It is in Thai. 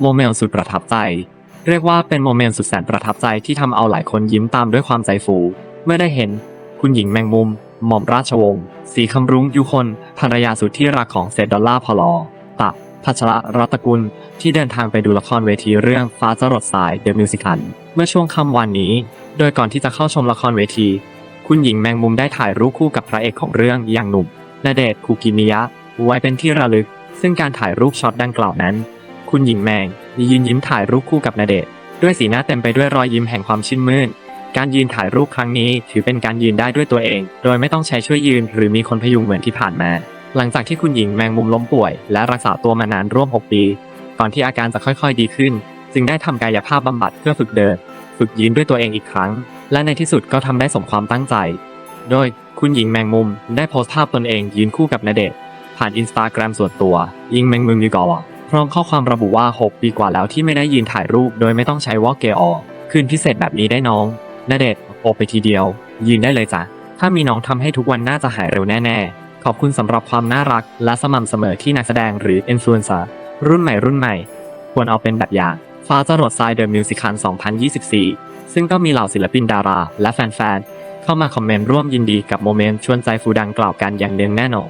โมเมนต์สุดประทับใจ เรียกว่าเป็นโมเมนต์สุดแสนประทับใจที่ทำเอาหลายคนยิ้มตามด้วยความใจฟูเมื่อได้เห็นคุณหญิงแมงมุม หม่อมราชวงศ์สีคำรุ้งยุคนภรรยาสุดที่รักของเซดดอลลาพอลอตักพัชรรัตกุลที่เดินทางไปดูละครเวทีเรื่องฟ้าจรดสายเดอะมิวสิคัลเมื่อช่วงค่ำวันนี้ โดยก่อนที่จะเข้าชมละครเวที คุณหญิงแมงมุมได้ถ่ายรูปคู่กับพระเอกของเรื่องอย่างหนุ่มณเดชคูกิมิยะ ไว้เป็นที่ระลึก ซึ่งการถ่ายรูปช็อตดังกล่าวนั้น คุณหญิงแมงยืนยิ้มถ่ายรูปคู่กับณเดชด้วยสีหน้าเต็มไปด้วยรอยยิ้มแห่งความชื่นมื่น การยืนถ่ายรูปครั้งนี้ ถือเป็นการยืนได้ด้วยตัวเอง โดยไม่ต้องใช้ช่วยยืนหรือมีคนพยุงเหมือนที่ผ่านมา หลังจากที่คุณหญิงแมงมุมล้มป่วย และรักษาตัวมานานร่วม 6 ปี ก่อนที่อาการจะค่อยๆดีขึ้น จึงได้ทำกายภาพบำบัดเพื่อฝึกเดิน ฝึกยืนด้วยตัวเองอีกครั้ง และในที่สุดก็ทำได้สมความตั้งใจ โดยคุณหญิงแมงมุมได้โพสต์ภาพตนเองยืนคู่กับณเดชผ่านอินสตาแกรมส่วนตัวยิงแมงมุมยูกอ พร้อมข้อความระบุว่า 6 ปีกว่าแล้วที่ไม่ได้ยืนถ่ายรูป โดยไม่ต้องใช้วอลเกออคืนพิเศษแบบนี้ได้น้องณเดชโอไปทีเดียว ยืนได้เลยจ้ะถ้ามีน้องทำให้ทุกวันน่าจะหายเร็วแน่ๆ ขอบคุณสำหรับความน่ารักและสม่ำเสมอที่นักแสดงหรืออินฟลูเอนเซอร์รุ่นใหม่รุ่นใหม่ ควรเอาเป็นแบบอย่าง ฟ้าจรดทรายเดอะมิวสิคัล2024 ซึ่งก็มีเหล่าศิลปินดารา และแฟนๆเข้ามาคอมเมนต์ร่วมยินดีกับโมเมนต์ชวนใจฟูดังกล่าวกันอย่างเนืองแน่นอน